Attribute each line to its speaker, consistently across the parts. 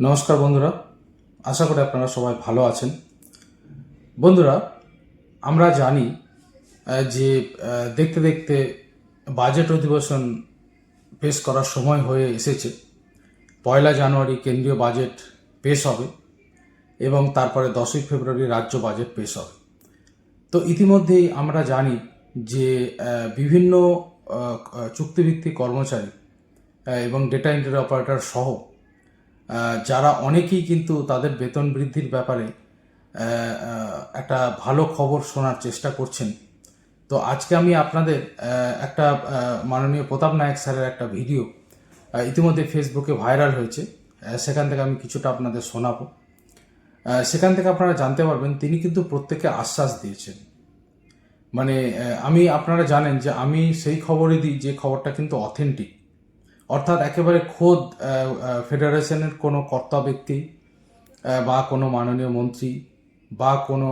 Speaker 1: নমস্কার বন্ধুরা, আশা করি আপনারা সবাই ভালো আছেন। বন্ধুরা, আমরা জানি যে দেখতে দেখতে বাজেট অধিবেশন পেশ করার সময় হয়ে এসেছে। পয়লা জানুয়ারি কেন্দ্রীয় বাজেট পেশ হবে এবং তারপরে দশই ফেব্রুয়ারি রাজ্য বাজেট পেশ হবে। তো ইতিমধ্যেই আমরা জানি যে বিভিন্ন চুক্তিভিত্তিক কর্মচারী এবং ডেটা এন্ট্রি অপারেটর সহ যারা অনেকেই কিন্তু তাদের বেতন বৃদ্ধির ব্যাপারে একটা ভালো খবর শোনার চেষ্টা করছেন। তো আজকে আমি আপনাদের একটা মাননীয় প্রতাপ নায়ক স্যারের একটা ভিডিও ইতিমধ্যে ফেসবুকে ভাইরাল হয়েছে। সেখান থেকে আমি কিছুটা আপনাদের শোনাবো। সেখান থেকে আপনারা জানতে পারবেন, তিনি কিন্তু প্রত্যেকে আশ্বাস দিয়েছেন। মানে আমি, আপনারা জানেন যে আমি সেই খবরই দিই যে খবরটা কিন্তু অথেন্টিক অর্থাৎ একেবারে খোদ ফেডারেশনের কোনো কর্তা ব্যক্তি বা কোনো মাননীয় মন্ত্রী, বা কোনো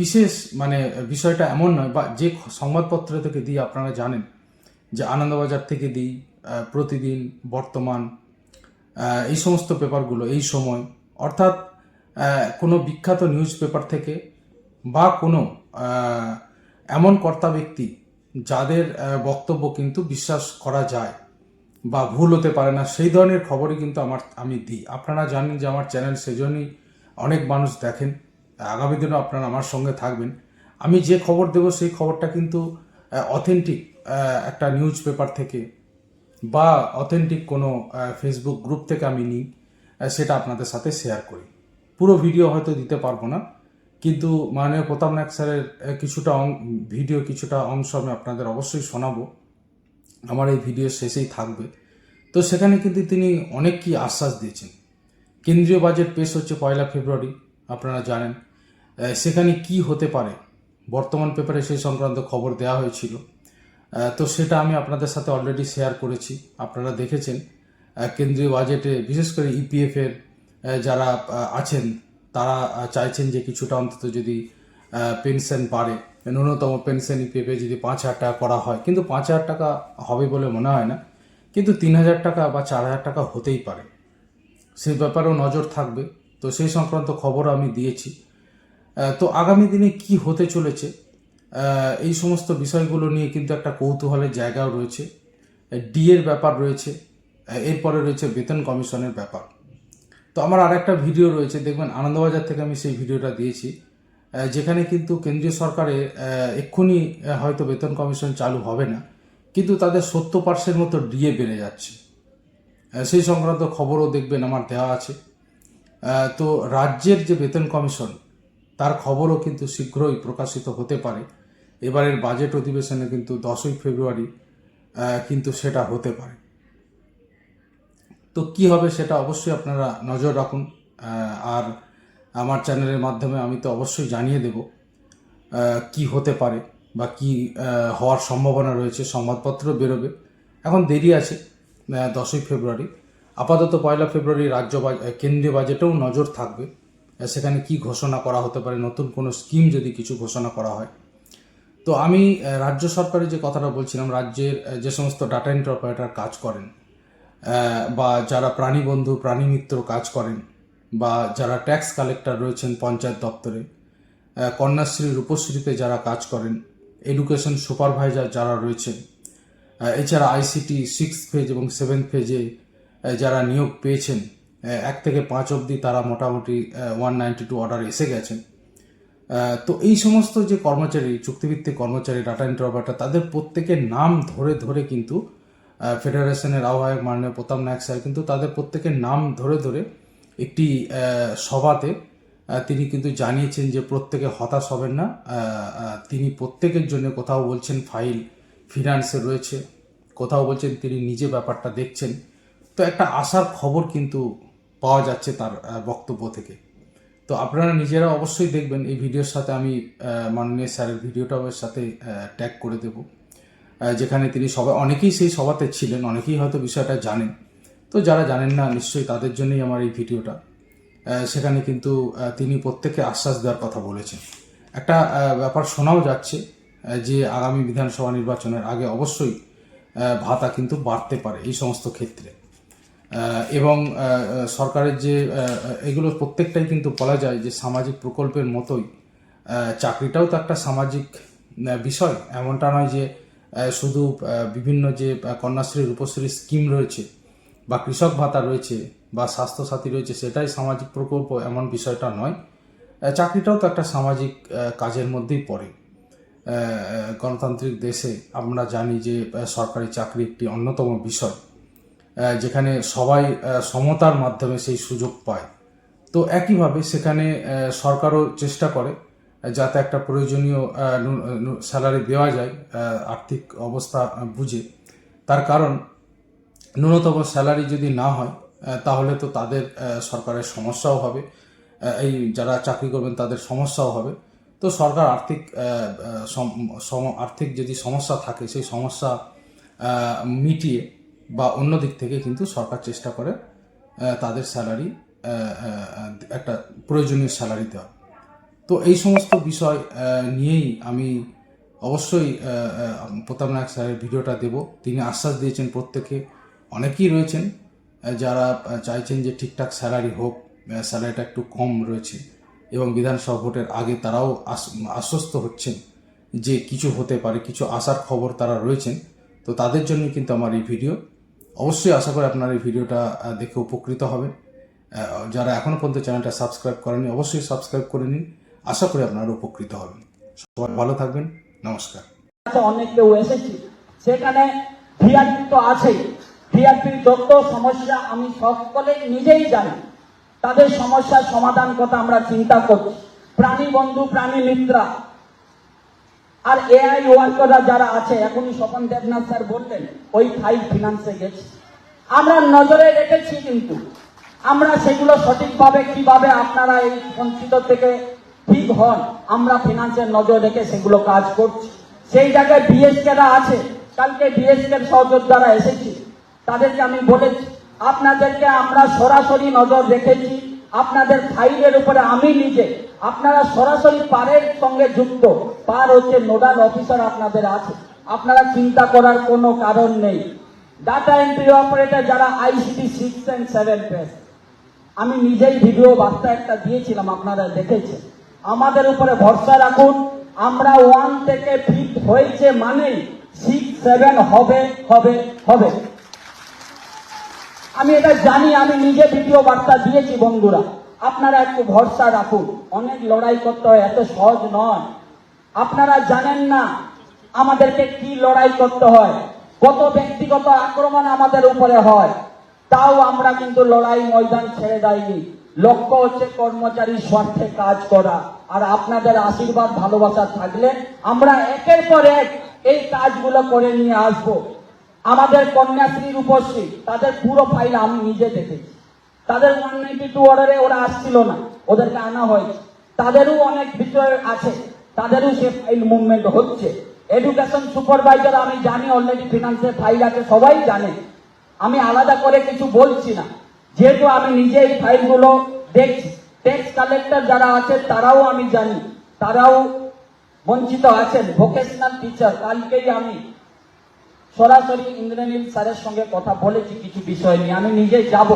Speaker 1: বিশেষ মানে বিষয়টা এমন নয়, বা যে সংবাদপত্র থেকে দিই আপনারা জানেন, যে আনন্দবাজার থেকে দিই প্রতিদিন, বর্তমান এই সমস্ত পেপারগুলো এই সময়, অর্থাৎ কোনো বিখ্যাত নিউজ পেপার থেকে, বা কোনো এমন কর্তা ব্যক্তি যাদের বক্তব্য কিন্তু বিশ্বাস করা যায়। বা ভুল হতে পারে না, সেই ধরনের খবরই কিন্তু আমার, আমি দিই। আপনারা জানেন যে আমার চ্যানেল সেজন্যই অনেক মানুষ দেখেন আগামী দিনও আপনারা আমার সঙ্গে থাকবেন। আমি যে খবর দেব সেই খবরটা কিন্তু অথেন্টিক একটা নিউজ পেপার থেকে বা অথেন্টিক কোনো ফেসবুক গ্রুপ থেকে আমি নিই সেটা আপনাদের সাথে শেয়ার করি। পুরো ভিডিও হয়তো দিতে পারব না, কিন্তু মাননীয় প্রতাপ নায়ক স্যারের কিছুটা ভিডিও কিছুটা অংশ আমি আপনাদের অবশ্যই শোনাবো। আমার এই ভিডিও শেষেই থাকবে। তো সেখানে কিন্তু তিনি অনেক কি আশ্বাস দিয়েছেন। কেন্দ্রীয় বাজেট পেশ হচ্ছে পয়লা ফেব্রুয়ারি, আপনারা জানেন। সেখানে কি হতে পারে? বর্তমান পেপারে সেই সংক্রান্ত খবর দেওয়া হয়েছিল। তো সেটা আমি আপনাদের সাথে অলরেডি শেয়ার করেছি। আপনারা দেখেছেন। কেন্দ্রীয় বাজেটে বিশেষ করে ইপিএফের যারা আছেন, তারা চাইছেন যে কিছুটা অন্তত যদি পেনশন বাড়ে ন্যূনতম পেনশন ইপিএফে যদি পাঁচ হাজার টাকা করা হয়, কিন্তু পাঁচ হাজার টাকা হবে বলে মনে হয় না, কিন্তু তিন হাজার টাকা বা চার হাজার টাকা হতেই পারে। সেই ব্যাপারেও নজর থাকবে। তো সেই সংক্রান্ত খবর আমি দিয়েছি। তো আগামী দিনে কি হতে চলেছে? এই সমস্ত বিষয়গুলো নিয়ে কিন্তু একটা কৌতূহলের জায়গাও রয়েছে। ডি এর ব্যাপার রয়েছে, এরপরে রয়েছে বেতন কমিশনের ব্যাপার। তো আমার আর একটা ভিডিও রয়েছে, দেখবেন আনন্দবাজার থেকে আমি সেই ভিডিওটা দিয়েছি। যেখানে কিন্তু কেন্দ্রীয় সরকারে এক্ষুনি হয়তো বেতন কমিশন চালু হবে না, কিন্তু তাদের সত্তর পার্সেন্ট মতো ডিএ বেড়ে যাচ্ছে। সেই সংক্রান্ত খবরও দেখবেন আমার দেওয়া আছে। তো রাজ্যের যে বেতন কমিশন, তার খবরও কিন্তু শীঘ্রই প্রকাশিত হতে পারে। এবারের বাজেট অধিবেশনে কিন্তু দশই ফেব্রুয়ারি কিন্তু সেটা হতে পারে। তো কি হবে সেটা অবশ্যই আপনারা নজর রাখুন। আর আমার চ্যানেলের মাধ্যমে আমি তো অবশ্যই জানিয়ে দেব কি হতে পারে বা কি হওয়ার সম্ভাবনা রয়েছে, সংবাদপত্র বেরোবে। এখন দেরি আছে দশই ফেব্রুয়ারি। আপাতত পয়লা ফেব্রুয়ারি রাজ্য কেন্দ্রীয় বাজেটেও নজর থাকবে সেখানে কি ঘোষণা করা হতে পারে, নতুন কোনো স্কিম যদি কিছু ঘোষণা করা হয়। তো আমি রাজ্য সরকারের যে কথাটা বলছিলাম, রাজ্যের যে সমস্ত ডাটা এন্ট্রি অপারেটর কাজ করেন বা যারা প্রাণী বন্ধু, প্রাণী মিত্র কাজ করেন বা যারা ট্যাক্স কালেক্টর রয়েছেন পঞ্চায়েত দপ্তরে কন্যাশ্রী, রূপশ্রীতে যারা কাজ করেন এডুকেশন সুপারভাইজার যারা রয়েছেন এছাড়া আইসিটি সিক্স ফেজ এবং সেভেন ফেজে যারা নিয়োগ পেয়েছেন এক থেকে পাঁচ অবধি তারা মোটামুটি ওয়ান নাইনটি টু অর্ডার এসে গেছেন। তো এই সমস্ত যে কর্মচারী, চুক্তিভিত্তিক কর্মচারী ডাটা এন্ট্রি অপারেটর তাদের প্রত্যেকের নাম ধরে ধরে কিন্তু ফেডারেশনের আহ্বায়ক মাননীয় প্রতাপ নায়ক স্যার কিন্তু তাদের প্রত্যেকের নাম ধরে ধরে একটি সভাতে তিনি কিন্তু জানিয়েছেন যে প্রত্যেকে হতাশ হবেন না। তিনি প্রত্যেকের জন্য কোথাও বলছেন ফাইল ফিনান্সে রয়েছে, কোথাও বলছেন তিনি নিজে ব্যাপারটা দেখছেন। তো একটা আশার খবর কিন্তু পাওয়া যাচ্ছে তার বক্তব্য থেকে। তো আপনারা নিজেরা অবশ্যই দেখবেন, এই ভিডিওর সাথে আমি মাননীয় স্যারের ভিডিওটাও এর সাথে ট্যাগ করে দেব। যেখানে তিনি সবাই, অনেকেই সেই সভাতে ছিলেন, অনেকেই হয়তো বিষয়টা জানেন। তো যারা জানেন না, নিশ্চয়ই তাদের জন্যই আমার এই ভিডিওটা। সেখানে কিন্তু তিনি প্রত্যেককে আশ্বাস দেওয়ার কথা বলেছেন। একটা ব্যাপার শোনাও যাচ্ছে যে আগামী বিধানসভা নির্বাচনের আগে অবশ্যই ভাতা কিন্তু বাড়তে পারে এই সমস্ত ক্ষেত্রে। এবং সরকারের যে এগুলো প্রত্যেকটাই কিন্তু বলা যায় যে সামাজিক প্রকল্পের মতোই চাকরিটাও তো একটা সামাজিক বিষয়। এমনটা নয় যে শুধু বিভিন্ন যে কন্যাশ্রী, রূপশ্রী স্কিম রয়েছে বা কৃষক ভাতা রয়েছে বা স্বাস্থ্যসাথী রয়েছে, সেটাই সামাজিক প্রকল্প এমন বিষয়টা নয়। চাকরিটাও তো একটা সামাজিক কাজের মধ্যেই পড়ে। গণতান্ত্রিক দেশে আমরা জানি যে সরকারি চাকরি একটি অন্যতম বিষয়। যেখানে সবাই সমতার মাধ্যমে সেই সুযোগ পায়। তো একইভাবে সেখানে সরকারও চেষ্টা করে যাতে একটা প্রয়োজনীয় স্যালারি দেওয়া যায় আর্থিক অবস্থা বুঝে। তার কারণ ন্যূনতম স্যালারি যদি না হয় তাহলে তো তাদের সরকারের সমস্যাও হবে। এই যারা চাকরি করবেন তাদের সমস্যাও হবে। তো সরকার আর্থিক আর্থিক যদি সমস্যা থাকে, সেই সমস্যা মিটিয়ে বা অন্য দিক থেকে কিন্তু সরকার চেষ্টা করে তাদের স্যালারি একটা প্রয়োজনীয় স্যালারি দেওয়া। তো এই সমস্ত বিষয় নিয়েই আমি অবশ্যই প্রতাপ নায়ক স্যারের ভিডিওটা দেব। তিনি আশ্বাস দিয়েছেন প্রত্যেকে অনেকেই রয়েছেন যারা চাইছেন যে ঠিকঠাক স্যালারি হোক স্যালারিটা একটু কম রয়েছে এবং বিধানসভা ভোটের আগে তারাও আশ্বস্ত হচ্ছেন যে কিছু হতে পারে, কিছু আসার খবর তারা রয়েছেন, তো তাদের জন্য কিন্তু আমার এই ভিডিও। অবশ্যই আশা করি আপনার এই ভিডিওটা দেখে উপকৃত হবেন। যারা এখনও পর্যন্ত চ্যানেলটা সাবস্ক্রাইব করেনি অবশ্যই সাবস্ক্রাইব করে নিন। আশা করি আপনারা উপকৃত হবেন। সবাই ভালো থাকবেন। নমস্কার।
Speaker 2: অনেক কেউ এসেছি, সেখানে ভিআরপি তো আছেই। ভিআরপির যত সমস্যা আমি সকলে নিজেই জানি, তাদের সমস্যার সমাধান কথা আমরা চিন্তা করছি। প্রাণী বন্ধু, প্রাণী মিত্রা। আর এআই ওয়ার্কাররা যারা আছে, এখনই স্বপন দেবনাথ স্যার বললেন, ওই ফাইভ ফিনান্সে গেছে। আমরা নজরে রেখেছি কিন্তু, আমরা সেগুলো সঠিকভাবে, কীভাবে আপনারা এই বঞ্চিত থেকে ঠিক হন, আমরা ফিনান্সের নজর রেখে সেগুলো কাজ করছি। সেই জায়গায় বিএসকেরা আছে, কালকে বিএসকের সহযোদ্ধারা এসেছি। তাদেরকে আমি বলেছি, আপনাদেরকে আমরা সরাসরি নজর রেখেছি, আপনাদের ফাইলের উপরে আমি নিজে, আপনারা সরাসরি পারের সঙ্গে যুক্ত, পার হচ্ছে নোডাল অফিসার আপনাদের আছে, আপনারা চিন্তা করার কোনো কারণ নেই। ডাটা এন্ট্রি অপারেটর যারা ICT six and seven phase আমি নিজেই ভিডিও বার্তা একটা দিয়েছিলাম, আপনারা দেখেছেন। আমাদের উপরে ভরসা রাখুন, আমরা ওয়ান থেকে ফিট হয়েছে মানেই সিক্স সেভেন হবে হবে হবে। আমি এটা জানি, আমি নিজে ভিডিও বার্তা দিয়েছি বন্ধুরা। আপনারা একটু ভরসা রাখুন, অনেক লড়াই করতে হয়, এত সহজ নয়। আপনারা জানেন না আমাদেরকে কি লড়াই করতে হয়, কত ব্যক্তিগত আক্রমণ আমাদের উপরে হয়। তাও আমরা কিন্তু লড়াই ময়দান ছেড়ে দেয়নি। লক্ষ্য হচ্ছে কর্মচারীর স্বার্থে কাজ করা। আর আপনাদের আশীর্বাদ, ভালোবাসা থাকলে আমরা একের পর এক এই কাজগুলো করে নিয়ে আসব। আমাদের কন্যাশ্রী রূপশ্রী তাদের পুরো ফাইল আমি নিজে দেখেছি। তাদের ওয়ান নাইনটি টু অর্ডারে ওরা আসছিল না, ওদেরকে আনা হয়েছে। তাদেরও অনেক বিষয় আছে, তাদেরও সে ফাইল মুভমেন্ট হচ্ছে। এডুকেশন সুপারভাইজার আমি জানি অলরেডি ফিনান্সের ফাইল আছে, সবাই জানে। আমি আলাদা করে কিছু বলছি না। যেহেতু আমি নিজে এই ফাইলগুলো দেখছি ট্যাক্স কালেক্টর যারা আছে, তারাও আমি জানি। তারাও বঞ্চিত আছেন ভোকেশনাল টিচার কালকেই আমি সরাসরি ইন্দ্রনীল স্যারের সঙ্গে কথা বলেছি কিছু বিষয় নিয়ে আমি নিজে যাব।